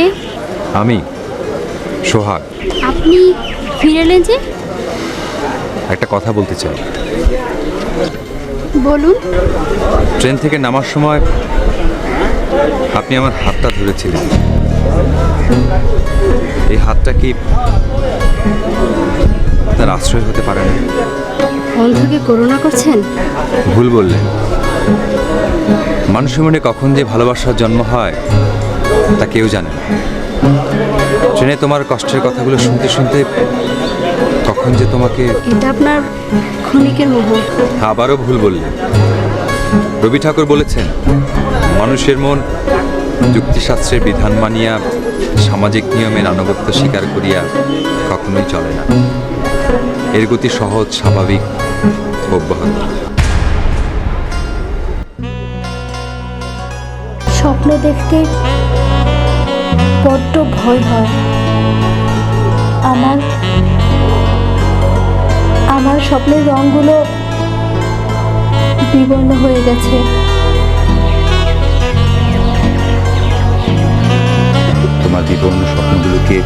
কে? আমি সোহাগ। আপনি ফিরে এলেন যে? একটা কথা বলতে চাই। বলুন। ট্রেন থেকে নামার সময় আপনি আমার হাতটা ধরেছিলেন। এই হাতটা কি তার আশ্রয় হতে পারে না? অন্ধকে করুণা করছেন? ভুল বললেন। মানুষের মনে কখন যে ভালোবাসার জন্ম হয় তা কেউ জানে না। ট্রেনে তোমার কষ্টের কথাগুলো শুনতে শুনতে কখন যে তোমাকে এটা আপনার ক্ষণিকের মোহ। আবারও ভুল বললে। রবি ঠাকুর বলেছেন মানুষের মন যুক্তিশাস্ত্রের বিধান মানিয়া সামাজিক নিয়মের আনুগত্য স্বীকার করিয়া কখনোই চলে না। এর গতি সহজ স্বাভাবিক অব্যাহত। স্বপ্ন দেখতে বড্ড ভয় হয়। আমার আমার স্বপ্নের রঙগুলো বিবর্ণ হয়ে গেছে। তোমার বিবর্ণ স্বপ্নগুলোকে